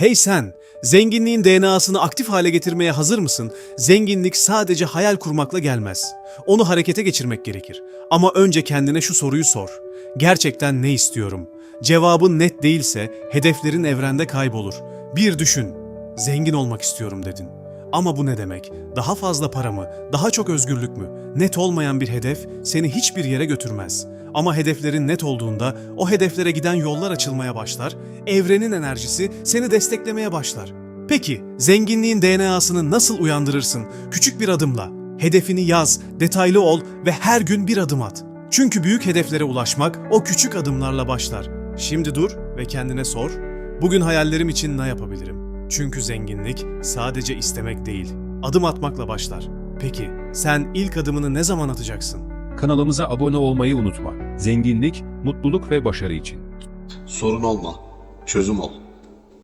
Hey sen, zenginliğin DNA'sını aktif hale getirmeye hazır mısın? Zenginlik sadece hayal kurmakla gelmez. Onu harekete geçirmek gerekir. Ama önce kendine şu soruyu sor. Gerçekten ne istiyorum? Cevabın net değilse hedeflerin evrende kaybolur. Bir düşün. Zengin olmak istiyorum dedin. Ama bu ne demek? Daha fazla para mı? Daha çok özgürlük mü? Net olmayan bir hedef seni hiçbir yere götürmez. Ama hedeflerin net olduğunda o hedeflere giden yollar açılmaya başlar, evrenin enerjisi seni desteklemeye başlar. Peki, zenginliğin DNA'sını nasıl uyandırırsın? Küçük bir adımla. Hedefini yaz, detaylı ol ve her gün bir adım at. Çünkü büyük hedeflere ulaşmak o küçük adımlarla başlar. Şimdi dur ve kendine sor. Bugün hayallerim için ne yapabilirim? Çünkü zenginlik sadece istemek değil, adım atmakla başlar. Peki, sen ilk adımını ne zaman atacaksın? Kanalımıza abone olmayı unutma. Zenginlik, mutluluk ve başarı için. Sorun olma, çözüm ol.